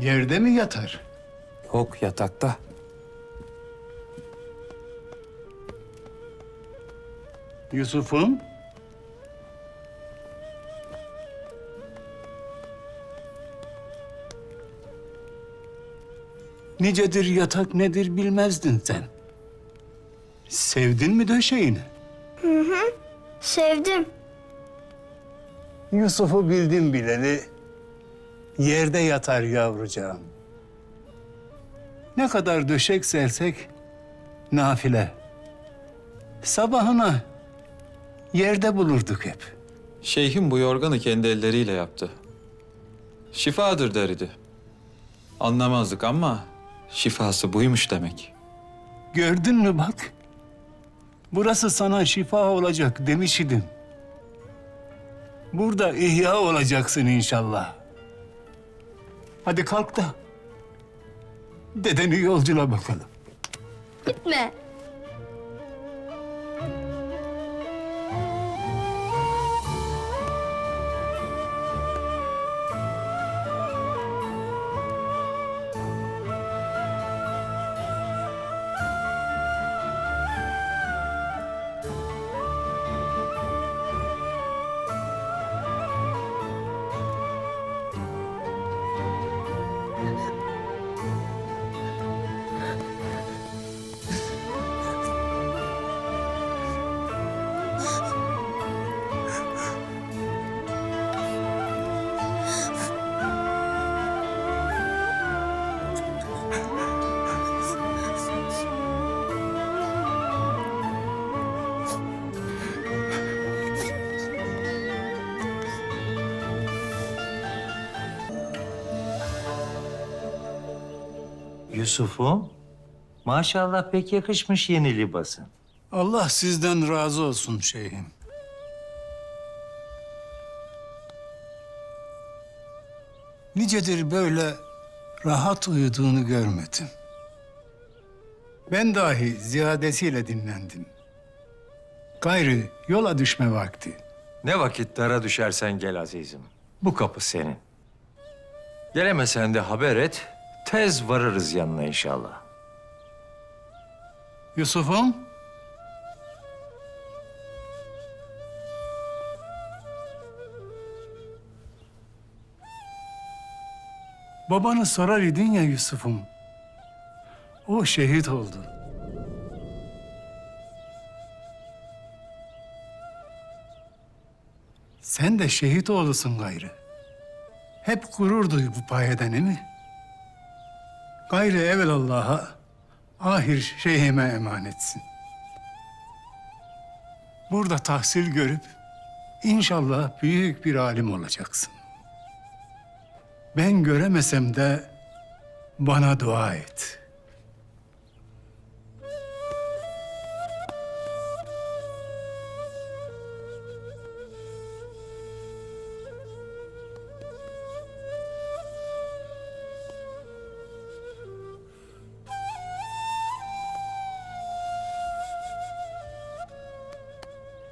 Yerde mi yatar? Yok yatakta. Yusuf'um? Nicedir yatak nedir bilmezdin sen. Sevdin mi döşeğini? Sevdim. Yusuf'u bildim bileli yerde yatar yavrucağım. Ne kadar döşek sersek nafile. Sabahına yerde bulurduk hep. Şeyhim bu yorganı kendi elleriyle yaptı. Şifadır derdi. Anlamazdık ama şifası buymuş demek. Gördün mü bak? Burası sana şifa olacak demiş idim. Burada ihya olacaksın inşallah. Hadi kalk da dedeni yolcula bakalım. Gitme. Yusuf'um, maşallah pek yakışmış yeni libasın. Allah sizden razı olsun şeyhim. Nicedir böyle rahat uyuduğunu görmedim. Ben dahi ziyadesiyle dinlendim. Gayrı yola düşme vakti. Ne vakit dara düşersen gel azizim. Bu kapı senin. Gelemesen de haber et, tez varırız yanına inşallah. Yusuf'um. Babanı sorar idin ya Yusuf'um. O şehit oldu. Sen de şehit oğlusun gayrı. Hep gurur duy bu payeden değil mi? Gayrı evvelallah ahir şeyhime emanetsin. Burada tahsil görüp inşallah büyük bir alim olacaksın. Ben göremesem de bana dua et.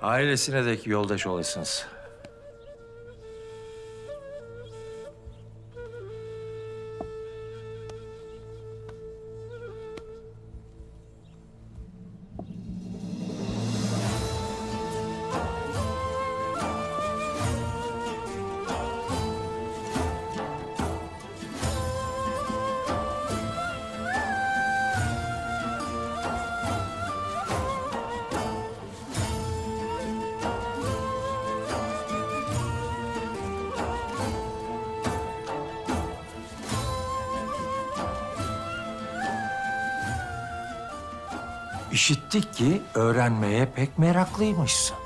Ailesine dek yoldaş olasınız. İşittik ki öğrenmeye pek meraklıymışsın.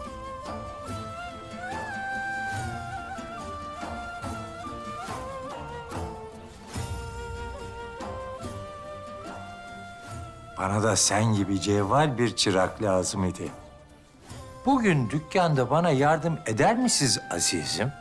Bana da sen gibi cevval bir çırak lazım idi. Bugün dükkanda bana yardım eder misiniz azizim?